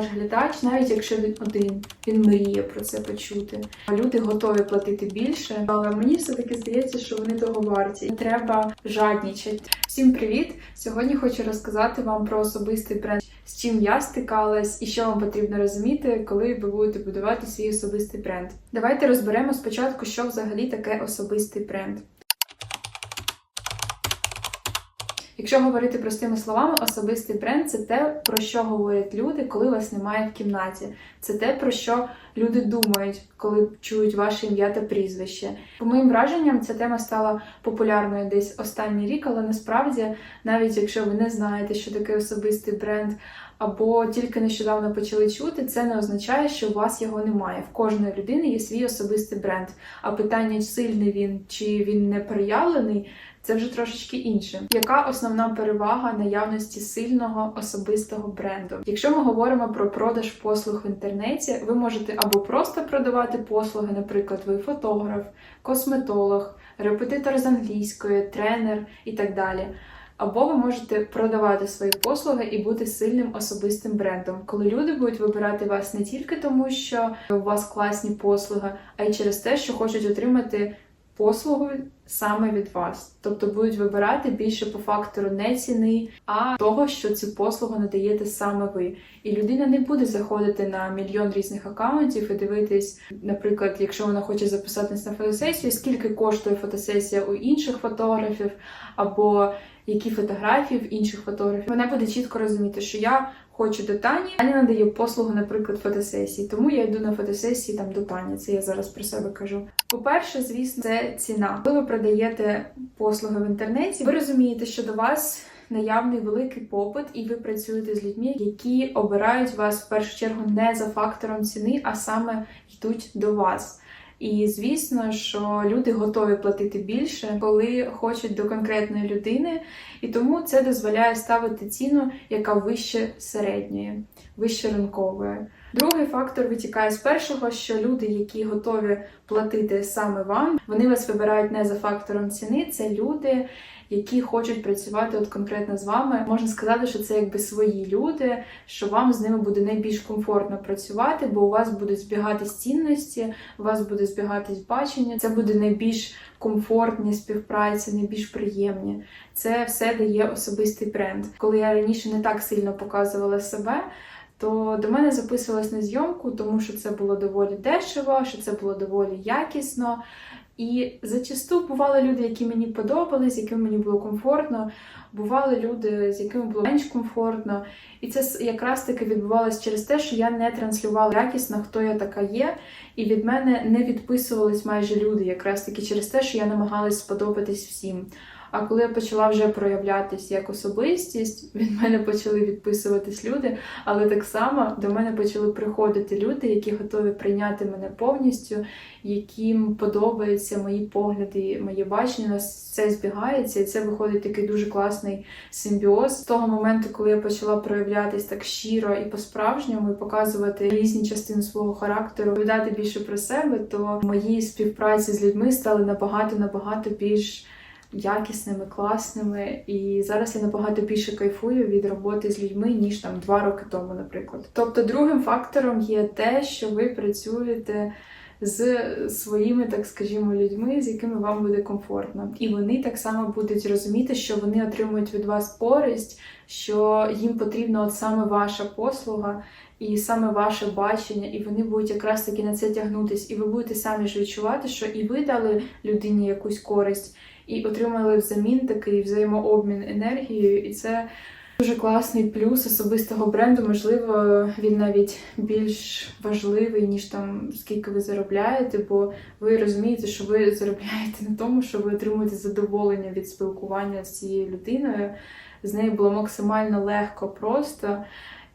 Ваш глядач, навіть якщо він один, він мріє про це почути. Люди готові платити більше, але мені все-таки здається, що вони того варті. Не треба жаднічати. Всім привіт! Сьогодні хочу розказати вам про особистий бренд, з чим я стикалась і що вам потрібно розуміти, коли ви будете будувати свій особистий бренд. Давайте розберемо спочатку, що взагалі таке особистий бренд. Якщо говорити простими словами, особистий бренд це те, про що говорять люди, коли вас немає в кімнаті. Це те, про що люди думають, коли чують ваше ім'я та прізвище. По моїм враженням, ця тема стала популярною десь останній рік, але насправді, навіть якщо ви не знаєте, що таке особистий бренд, або тільки нещодавно почали чути, це не означає, що у вас його немає. В кожної людини є свій особистий бренд. А питання, сильний він чи він не проявлений. Це вже трошечки інше. Яка основна перевага наявності сильного особистого бренду? Якщо ми говоримо про продаж послуг в інтернеті, ви можете або просто продавати послуги, наприклад, ви фотограф, косметолог, репетитор з англійської, тренер і так далі. Або ви можете продавати свої послуги і бути сильним особистим брендом, коли люди будуть вибирати вас не тільки тому, що у вас класні послуги, а й через те, що хочуть отримати послугу саме від вас. Тобто будуть вибирати більше по фактору не ціни, а того, що цю послугу надаєте саме ви. І людина не буде заходити на мільйон різних акаунтів і дивитись, наприклад, якщо вона хоче записатись на фотосесію, скільки коштує фотосесія у інших фотографів, або які фотографії в інших фотографів. Вона буде чітко розуміти, що я хочу до Тані, Таня надає послугу, наприклад, фотосесії, тому я йду на фотосесії там до Тані. Це я зараз про себе кажу. По-перше, звісно, це ціна. Коли ви продаєте послуги в інтернеті, ви розумієте, що до вас. Наявний великий попит, і ви працюєте з людьми, які обирають вас в першу чергу не за фактором ціни, а саме йдуть до вас. І звісно, що люди готові платити більше, коли хочуть до конкретної людини, і тому це дозволяє ставити ціну, яка вище середньої, вище ринкової. Другий фактор витікає з першого, що люди, які готові платити саме вам, вони вас вибирають не за фактором ціни. Це люди, які хочуть працювати от конкретно з вами. Можна сказати, що це якби свої люди, що вам з ними буде найбільш комфортно працювати, бо у вас будуть збігатись цінності, у вас буде збігатись бачення. Це буде найбільш комфортні співпраці, найбільш приємні. Це все дає особистий бренд. Коли я раніше не так сильно показувала себе. То до мене записувалась на зйомку, тому що це було доволі дешево, що це було доволі якісно. І зачасту бували люди, які мені подобались, з якими мені було комфортно. Бували люди, з якими було менш комфортно. І це якраз таки відбувалося через те, що я не транслювала якісно, хто я така є. І від мене не відписувались майже люди, якраз таки через те, що я намагалась сподобатись всім. А коли я почала вже проявлятись як особистість, від мене почали відписуватись люди, але так само до мене почали приходити люди, які готові прийняти мене повністю, яким подобаються мої погляди, моє бачення. У нас все збігається, і це виходить такий дуже класний симбіоз. З того моменту, коли я почала проявлятись так щиро і по-справжньому, і показувати різні частини свого характеру, віддати більше про себе, то мої співпраці з людьми стали набагато набагато більш якісними, класними. І зараз я набагато більше кайфую від роботи з людьми, ніж там два роки тому, наприклад. Тобто, другим фактором є те, що ви працюєте. З своїми, так скажімо, людьми, з якими вам буде комфортно, і вони так само будуть розуміти, що вони отримують від вас користь, що їм потрібна от саме ваша послуга і саме ваше бачення, і вони будуть якраз таки на це тягнутись, і ви будете самі ж відчувати, що і ви дали людині якусь користь, і отримали взамін такий взаємообмін енергією, і це дуже класний плюс особистого бренду. Можливо, він навіть більш важливий, ніж там скільки ви заробляєте, бо ви розумієте, що ви заробляєте на тому, що ви отримуєте задоволення від спілкування з цією людиною. З нею було максимально легко, просто.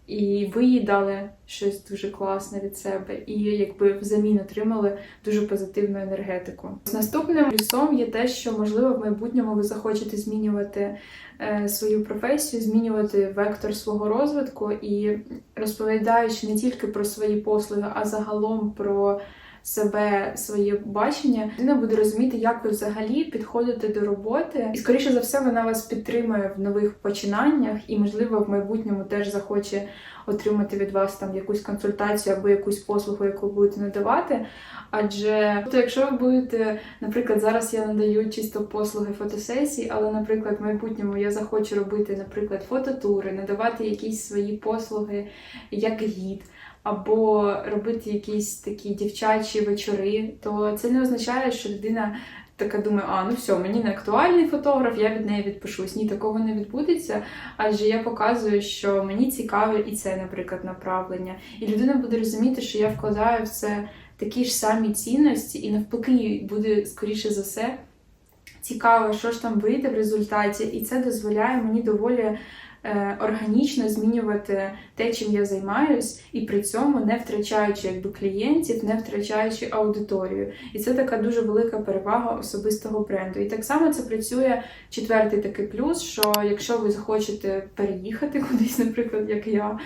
І ви їй дали щось дуже класне від себе, і якби взамін отримали дуже позитивну енергетику. З Наступним плюсом є те, що можливо в майбутньому ви захочете змінювати е, свою професію, змінювати вектор свого розвитку і розповідаючи не тільки про свої послуги, а загалом про себе, своє бачення, людина буде розуміти, як ви взагалі підходите до роботи, і скоріше за все вона вас підтримує в нових починаннях, і можливо в майбутньому теж захоче отримати від вас там якусь консультацію або якусь послугу, яку будете надавати. Адже тобто, якщо ви будете, наприклад, зараз я надаю чисто послуги фотосесій, але, наприклад, в майбутньому я захочу робити, наприклад, фототури, надавати якісь свої послуги як гід, або робити якісь такі дівчачі вечори, то це не означає, що людина. Така думає, а ну все, мені не актуальний фотограф, я від неї відпишусь. Ні, такого не відбудеться. Адже я показую, що мені цікаве і це, наприклад, направлення. І людина буде розуміти, що я вкладаю в це такі ж самі цінності, і навпаки, буде скоріше за все цікаво, що ж там вийде в результаті, і це дозволяє мені доволі органічно змінювати те, чим я займаюсь, і при цьому не втрачаючи якби клієнтів, не втрачаючи аудиторію. І це така дуже велика перевага особистого бренду. І так само це працює четвертий такий плюс, що якщо ви захочете переїхати кудись, наприклад, як я,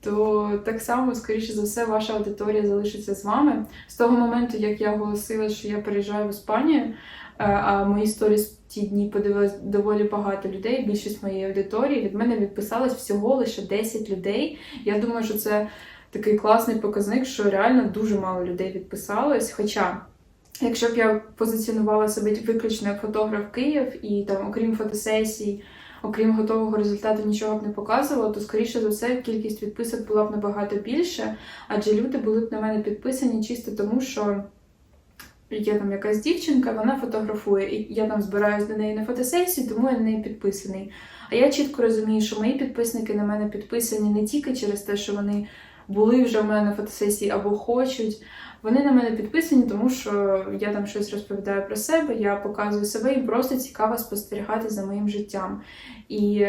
то так само, скоріше за все, ваша аудиторія залишиться з вами. З того моменту, як я оголосила, що я переїжджаю в Іспанію, е, а мої сторіс в ті дні подивилось доволі багато людей. Більшість моєї аудиторії від мене відписалось всього лише 10 людей. Я думаю, що це такий класний показник, що реально дуже мало людей відписалось. Хоча. Якщо б я позиціонувала себе виключно як фотограф Київ і там, окрім фотосесій, окрім готового результату, нічого б не показувала, то скоріше за все кількість відписок була б набагато більше, адже люди були б на мене підписані чисто тому, що є там якась дівчинка, вона фотографує, і я там збираюсь до неї на фотосесію, тому я на неї підписаний. А я чітко розумію, що мої підписники на мене підписані не тільки через те, що вони були вже в мене на фотосесії або хочуть. Вони на мене підписані, тому що я там щось розповідаю про себе, я показую себе і просто цікаво спостерігати за моїм життям. І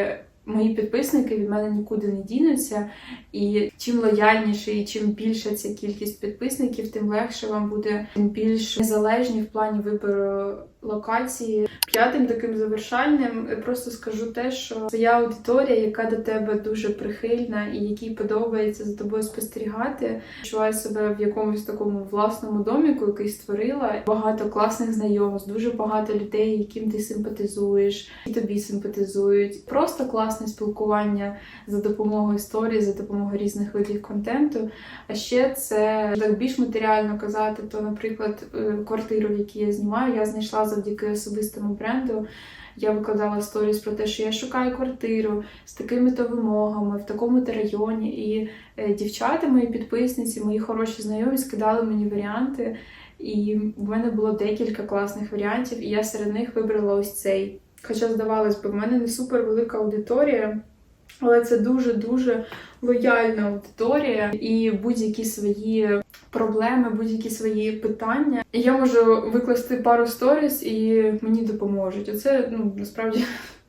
мої підписники від мене нікуди не дінуться. І чим лояльніше і чим більша ця кількість підписників, тим легше вам буде тим більш незалежні в плані вибору локації. П'ятим таким завершальним просто скажу те, що це я аудиторія, яка до тебе дуже прихильна і якій подобається за тобою спостерігати. Відчуваю себе в якомусь такому власному доміку, який створила. Багато класних знайомств, дуже багато людей, яким ти симпатизуєш, і тобі симпатизують. Просто класне спілкування за допомогою історії, за допомогою різних видів контенту. А ще це так більш матеріально казати, то, наприклад, е, квартиру, в якій я знімаю, я знайшла завдяки особистому бренду. Я викладала сторіс про те, що я шукаю квартиру з такими-то вимогами в такому-то районі. І е, дівчата, мої підписниці, мої хороші знайомі скидали мені варіанти. І в мене було декілька класних варіантів, і я серед них вибрала ось цей. Хоча, здавалось би, в мене не супер велика аудиторія, але це дуже-дуже лояльна аудиторія і будь-які свої проблеми, будь-які свої питання. І я можу викласти пару сторіс і мені допоможуть. Оце ну насправді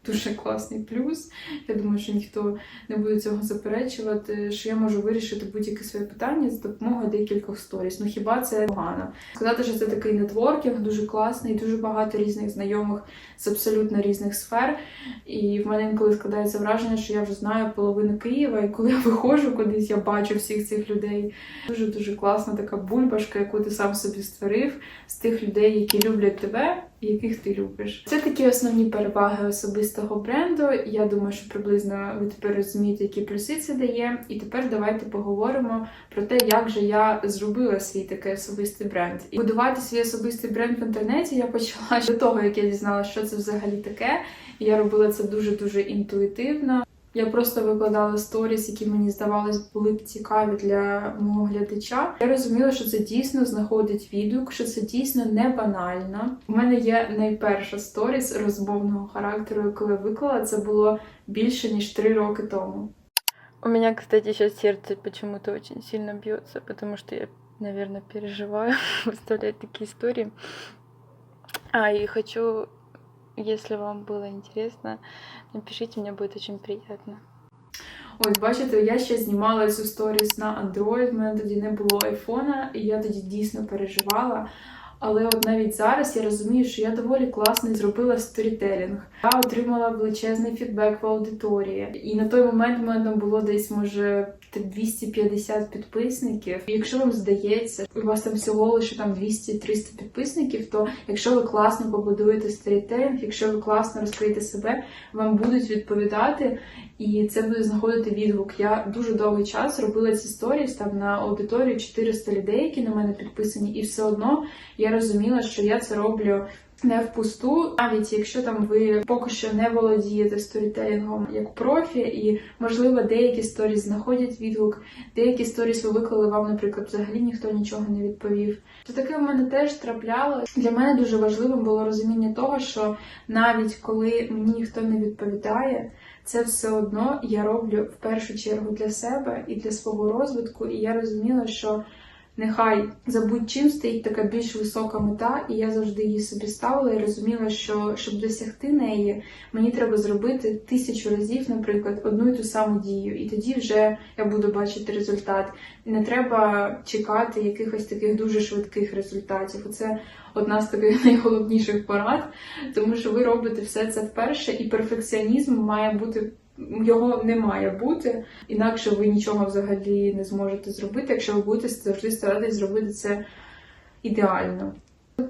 дуже класний плюс. Я думаю, що ніхто не буде цього заперечувати, що я можу вирішити будь-яке своє питання за допомогою декількох сторіс. Ну хіба це погано? Сказати, що це такий нетворкінг, дуже класний, дуже багато різних знайомих з абсолютно різних сфер. І в мене інколи складається враження, що я вже знаю половину Києва, і коли я виходжу кудись, я бачу всіх цих людей. Дуже дуже класна така бульбашка, яку ти сам собі створив з тих людей, які люблять тебе яких ти любиш. Це такі основні переваги особистого бренду. Я думаю, що приблизно ви тепер розумієте, які плюси це дає. І тепер давайте поговоримо про те, як же я зробила свій такий особистий бренд. І будувати свій особистий бренд в інтернеті я почала до того, як я дізналася, що це взагалі таке. Я робила це дуже дуже інтуїтивно. Я просто викладала сторіс, які мені здавалось були б цікаві для мого глядача. Я розуміла, що це дійсно знаходить відгук, що це дійсно не банально. У мене є найперша сторіс розмовного характеру, яку я виклала. Це було більше ніж три роки тому. У меня, кстати, сейчас сердце почему-то очень сильно бьется, потому что я, наверное, переживаю выставлять такие истории. А, и хочу, если вам было интересно, напишите, мне будет очень приятно. Ось, бачите, я ще знімала цю сторіс на Android, в мене тоді не було айфона, і я тоді дійсно переживала. Але от навіть зараз я розумію, що я доволі класний зробила сторітелінг. Я отримала величезний фідбек в аудиторії. І на той момент в мене було десь, може, 250 підписників. Якщо вам здається, у вас там всього лише там 200-300 підписників, то якщо ви класно побудуєте сторітелінг, якщо ви класно розкриєте себе, вам будуть відповідати, і це буде знаходити відгук. Я дуже довгий час робила ці сторіс там на аудиторію 400 людей, які на мене підписані, і все одно я розуміла, що я це роблю. Не впусту, навіть якщо там ви поки що не володієте сторітелінгом як профі, і можливо деякі сторіс знаходять відгук, деякі сторіс ви виклали вам, наприклад, взагалі ніхто нічого не відповів. То таке в мене теж траплялось. Для мене дуже важливим було розуміння того, що навіть коли мені ніхто не відповідає, це все одно я роблю в першу чергу для себе і для свого розвитку. І я розуміла, що нехай за будь-чим стоїть така більш висока мета, і я завжди її собі ставила і розуміла, що щоб досягти неї, мені треба зробити тисячу разів, наприклад, одну і ту саму дію, і тоді вже я буду бачити результат. Не треба чекати якихось таких дуже швидких результатів. Оце одна з таких найголовніших порад, тому що ви робите все це вперше, і перфекціонізм має бути. Його не має бути, інакше ви нічого взагалі не зможете зробити, якщо ви будете завжди старатись зробити це ідеально.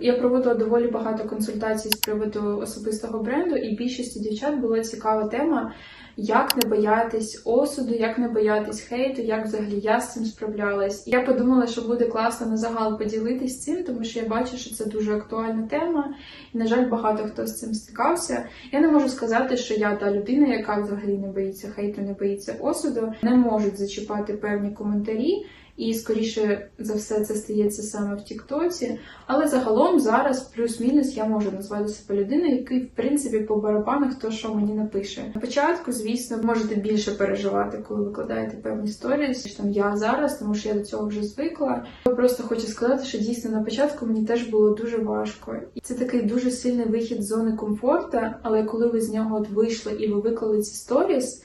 Я проводила доволі багато консультацій з приводу особистого бренду, і більшості дівчат була цікава тема, як не боятись осуду, як не боятись хейту, як взагалі я з цим справлялась. Я подумала, що буде класно на загал поділитись цим, тому що я бачу, що це дуже актуальна тема, і, на жаль, багато хто з цим стикався. Я не можу сказати, що я та людина, яка взагалі не боїться хейту, не боїться осуду, не можуть зачіпати певні коментарі. І скоріше за все це стається саме в Тіктоці. Але загалом зараз плюс-мінус я можу назвати себе людиною, який в принципі по барабану хто що мені напише. На початку, звісно, можете більше переживати, коли викладаєте певні сторіс. ніж Там я зараз, тому що я до цього вже звикла. Я просто хочу сказати, що дійсно на початку мені теж було дуже важко. І це такий дуже сильний вихід з зони комфорту, але коли ви з нього от вийшли і ви виклали ці сторіс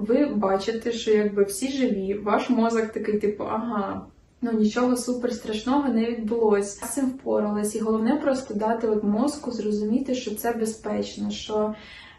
ви бачите, що якби всі живі, ваш мозок такий, типу, ага. Ну нічого супер страшного не відбулося. З цим впоралась. І головне просто дати от мозку зрозуміти, що це безпечно, що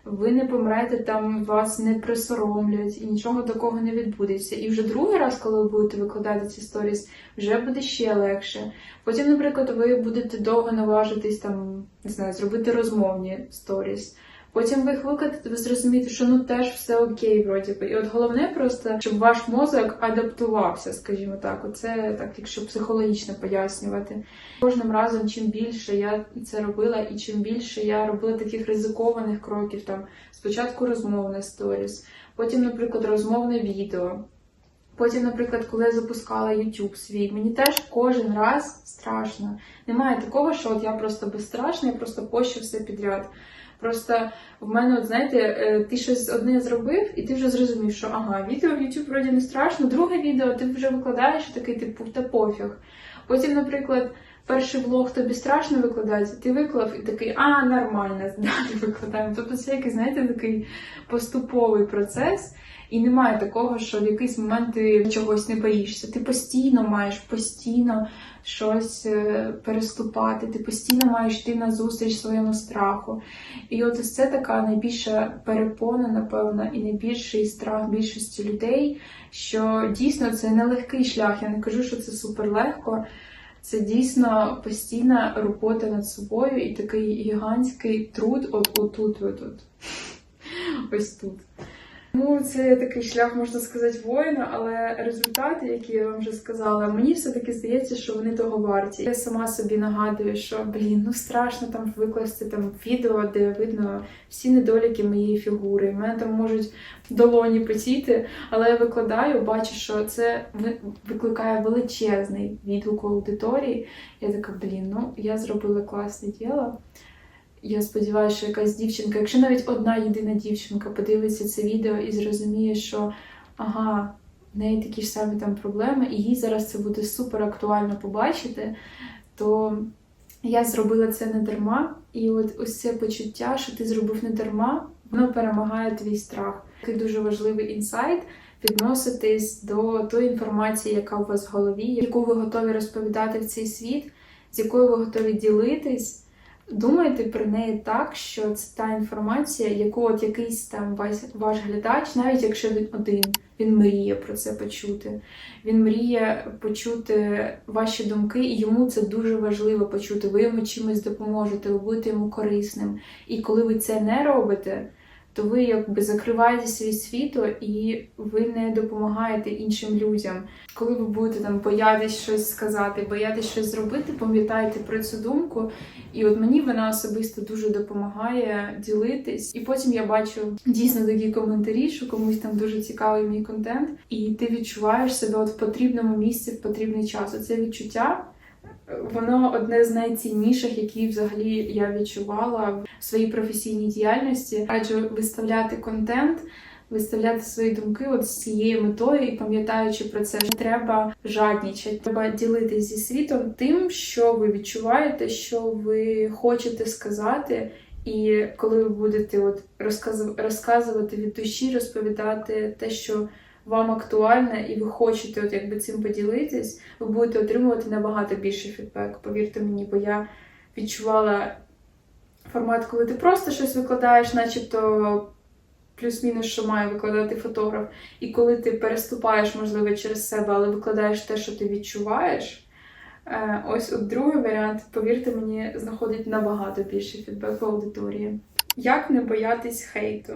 ви не помрете там, вас не присоромлять, і нічого такого не відбудеться. І вже другий раз, коли ви будете викладати ці сторіс, вже буде ще легше. Потім, наприклад, ви будете довго наважитись там, не знаю, зробити розмовні сторіс. Потім ви їх викладете, ви зрозумієте, що ну теж все окей, вроді би. І от головне просто, щоб ваш мозок адаптувався, скажімо так. Оце так, якщо психологічно пояснювати. Кожним разом, чим більше я це робила, і чим більше я робила таких ризикованих кроків, там спочатку розмовне сторіс, потім, наприклад, розмовне відео. Потім, наприклад, коли я запускала YouTube свій, мені теж кожен раз страшно. Немає такого, що от я просто безстрашна, я просто пощу все підряд. Просто в мене, от знаєте, е, ти щось одне зробив, і ти вже зрозумів, що ага, відео в YouTube вроді не страшно, друге відео ти вже викладаєш і такий типу та пофіг. Потім, наприклад, перший влог тобі страшно викладати, ти виклав і такий, а, нормально, далі викладаємо. Тобто це якийсь, знаєте, такий поступовий процес. І немає такого, що в якийсь момент ти чогось не боїшся. Ти постійно маєш постійно щось е, переступати, ти постійно маєш йти на зустріч своєму страху. І от ось це така найбільша перепона, напевно, і найбільший страх більшості людей, що дійсно це нелегкий шлях. Я не кажу, що це суперлегко. Це дійсно постійна робота над собою і такий гігантський труд от отут, отут. Ось тут. Ну, це такий шлях, можна сказати, воїна, але результати, які я вам вже сказала, мені все-таки здається, що вони того варті. Я сама собі нагадую, що блін, ну страшно там викласти там відео, де видно всі недоліки моєї фігури. У мене там можуть долоні потіти, але я викладаю, бачу, що це викликає величезний відгук аудиторії. Я така, блін, ну я зробила класне діло. Я сподіваюся, що якась дівчинка, якщо навіть одна єдина дівчинка подивиться це відео і зрозуміє, що ага, в неї такі ж самі там проблеми, і їй зараз це буде супер актуально побачити, то я зробила це не дарма. І от ось це почуття, що ти зробив не дарма, воно перемагає твій страх. Такий дуже важливий інсайт відноситись до тої інформації, яка у вас в голові, яку ви готові розповідати в цей світ, з якою ви готові ділитись думайте про неї так, що це та інформація, яку от якийсь там ваш, ваш глядач, навіть якщо він один, він мріє про це почути. Він мріє почути ваші думки, і йому це дуже важливо почути. Ви йому чимось допоможете, ви будете йому корисним. І коли ви це не робите, то ви якби закриваєте свій світу і ви не допомагаєте іншим людям. Коли ви будете там боятись щось сказати, боятись щось зробити, пам'ятайте про цю думку. І от мені вона особисто дуже допомагає ділитись. І потім я бачу дійсно такі коментарі, що комусь там дуже цікавий мій контент, і ти відчуваєш себе от в потрібному місці в потрібний час. Оце відчуття. Воно одне з найцінніших, які взагалі я відчувала в своїй професійній діяльності. Раджу виставляти контент, виставляти свої думки от з цією метою і пам'ятаючи про це, що треба жаднічати, треба ділитися зі світом тим, що ви відчуваєте, що ви хочете сказати. І коли ви будете от розказ- розказувати від душі, розповідати те, що вам актуальне, і ви хочете от якби цим поділитись, ви будете отримувати набагато більший фідбек. Повірте мені, бо я відчувала формат, коли ти просто щось викладаєш, начебто плюс-мінус, що має викладати фотограф. І коли ти переступаєш, можливо, через себе, але викладаєш те, що ти відчуваєш. е, Ось от другий варіант, повірте мені, знаходить набагато більший фідбек в аудиторії. Як не боятись хейту?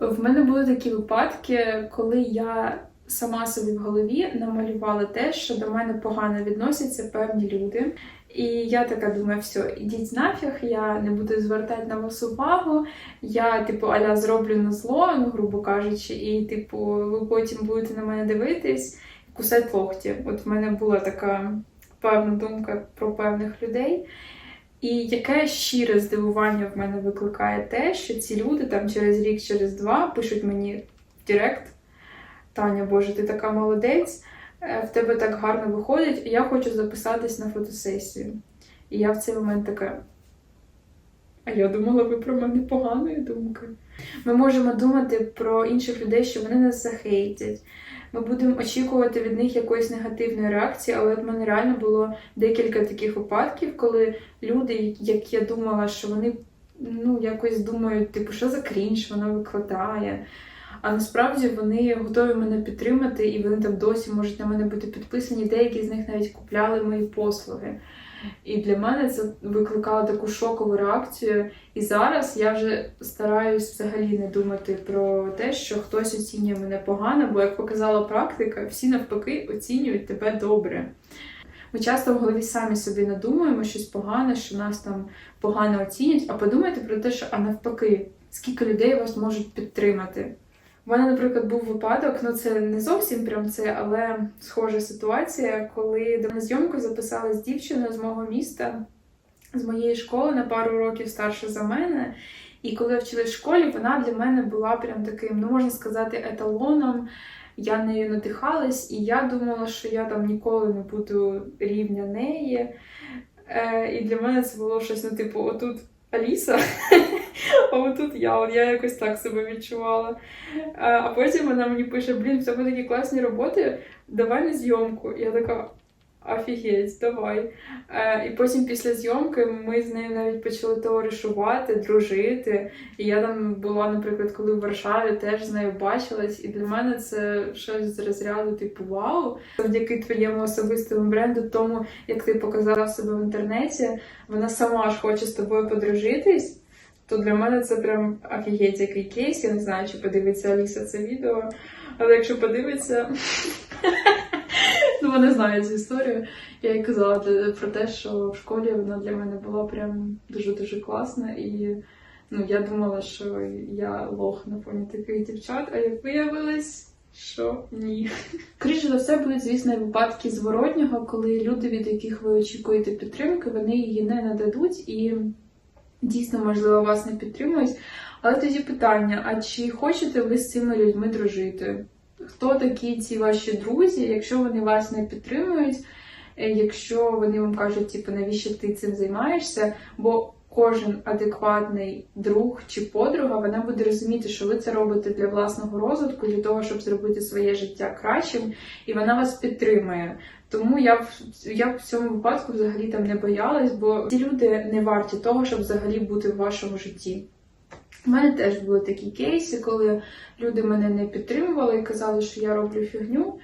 В мене були такі випадки, коли я сама собі в голові намалювала те, що до мене погано відносяться певні люди. І я така думаю, все, ідіть нафіг, я не буду звертати на вас увагу. Я, типу, аля зроблю на зло, ну, грубо кажучи, і, типу, ви потім будете на мене дивитись і кусати локті. От в мене була така певна думка про певних людей. І яке щире здивування в мене викликає те, що ці люди там через рік, через два пишуть мені в Директ: Таня, Боже, ти така молодець, е, в тебе так гарно виходить, я хочу записатись на фотосесію. І я в цей момент така. А я думала, ви про мене поганої думки. Ми можемо думати про інших людей, що вони нас захейтять. Ми будемо очікувати від них якоїсь негативної реакції, але в мене реально було декілька таких випадків, коли люди, як я думала, що вони ну, якось думають, типу, що за крінж вона викладає. А насправді вони готові мене підтримати, і вони там досі можуть на мене бути підписані. Деякі з них навіть купляли мої послуги. І для мене це викликало таку шокову реакцію. І зараз я вже стараюсь взагалі не думати про те, що хтось оцінює мене погано, бо як показала практика, всі навпаки оцінюють тебе добре. Ми часто в голові самі собі надумуємо щось погане, що нас там погано оцінять, а подумайте про те, що а навпаки, скільки людей вас можуть підтримати. У мене, наприклад, був випадок, ну це не зовсім прям це, але схожа ситуація, коли до мене зйомку записали з дівчиною з мого міста, з моєї школи на пару років старша за мене. І коли я вчилась в школі, вона для мене була прям таким, ну можна сказати, еталоном. Я нею надихалась, і я думала, що я там ніколи не буду рівня неї. Е, і для мене це було щось, ну, типу, отут Аліса, а отут я. От я якось так себе відчувала. Е, А потім вона мені пише: блін, в тебе такі класні роботи, давай на зйомку. Я така. Офігеть, давай. Е, і потім після зйомки ми з нею навіть почали товаришувати, дружити. І я там була, наприклад, коли в Варшаві теж з нею бачилась. І для мене це щось з розряду, типу, вау. Завдяки твоєму особистому бренду, тому як ти показала себе в інтернеті, вона сама ж хоче з тобою подружитись. То для мене це прям офігеть, який кейс. Я не знаю, чи подивиться Аліса це відео. Але якщо подивиться, ну вона знає цю історію. Я їй казала про те, що в школі вона для мене була прям дуже-дуже класна. І ну, я думала, що я лох на фоні таких дівчат, а як виявилось, що ні. Скоріше за все, будуть, звісно, випадки зворотнього, коли люди, від яких ви очікуєте підтримки, вони її не нададуть і дійсно, можливо, вас не підтримують. Але тоді питання: а чи хочете ви з цими людьми дружити? Хто такі ці ваші друзі, якщо вони вас не підтримують, е, якщо вони вам кажуть, типу, навіщо ти цим займаєшся? Бо кожен адекватний друг чи подруга, вона буде розуміти, що ви це робите для власного розвитку, для того, щоб зробити своє життя кращим, і вона вас підтримує. Тому я б я б в цьому випадку взагалі там не боялась, бо ці люди не варті того, щоб взагалі бути в вашому житті. У мене теж були такі кейси, коли люди мене не підтримували і казали, що я роблю фігню.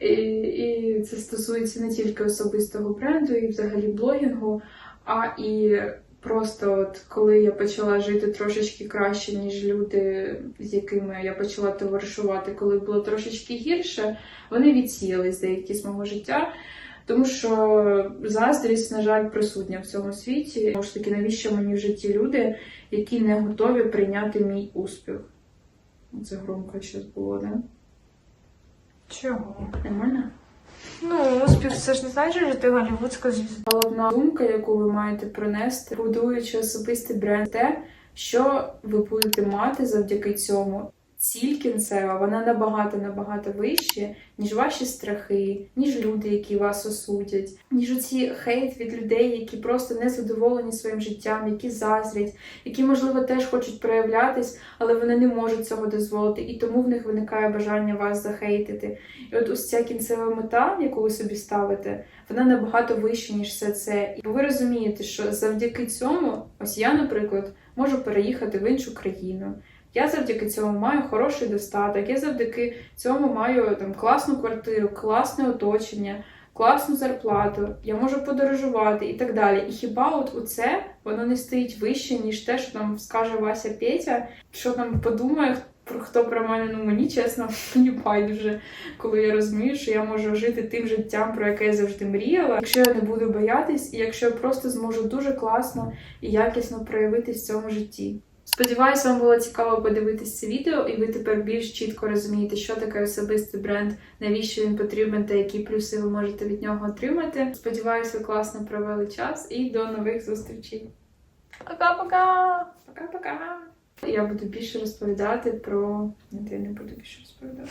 І, і це стосується не тільки особистого бренду і взагалі блогінгу, а і просто от коли я почала жити трошечки краще, ніж люди, з якими я почала товаришувати, коли було трошечки гірше, вони відсіялись деякі з мого життя. Тому що заздрість, на жаль, присутня в цьому світі. Тому ж таки, навіщо мені в житті люди, які не готові прийняти мій успіх? Це громко щось було, да? Чого? Нормально? Ну, успіх це ж не значить, що ти голівудська звізда. Головна думка, яку ви маєте пронести, будуючи особистий бренд, те, що ви будете мати завдяки цьому. Ціль кінцева, вона набагато набагато вище, ніж ваші страхи, ніж люди, які вас осудять, ніж оці хейт від людей, які просто не задоволені своїм життям, які заздрять, які, можливо, теж хочуть проявлятись, але вони не можуть цього дозволити, і тому в них виникає бажання вас захейтити. І от ось ця кінцева мета, яку ви собі ставите, вона набагато вища, ніж все це. І ви розумієте, що завдяки цьому, ось я, наприклад, можу переїхати в іншу країну. Я завдяки цьому маю хороший достаток, я завдяки цьому маю там класну квартиру, класне оточення, класну зарплату, я можу подорожувати і так далі. І хіба от у це воно не стоїть вище, ніж те, що там скаже Вася Петя, що там подумає про хто про мене, ну мені чесно, мені байдуже, коли я розумію, що я можу жити тим життям, про яке я завжди мріяла. Якщо я не буду боятись, і якщо я просто зможу дуже класно і якісно проявитись в цьому житті. Сподіваюсь, вам було цікаво подивитись це відео, і ви тепер більш чітко розумієте, що таке особистий бренд, навіщо він потрібен та які плюси ви можете від нього отримати. Сподіваюсь, ви класно провели час і до нових зустрічей. Пока-пока! Пока-пока! Я буду більше розповідати про. Ні, я не буду більше розповідати.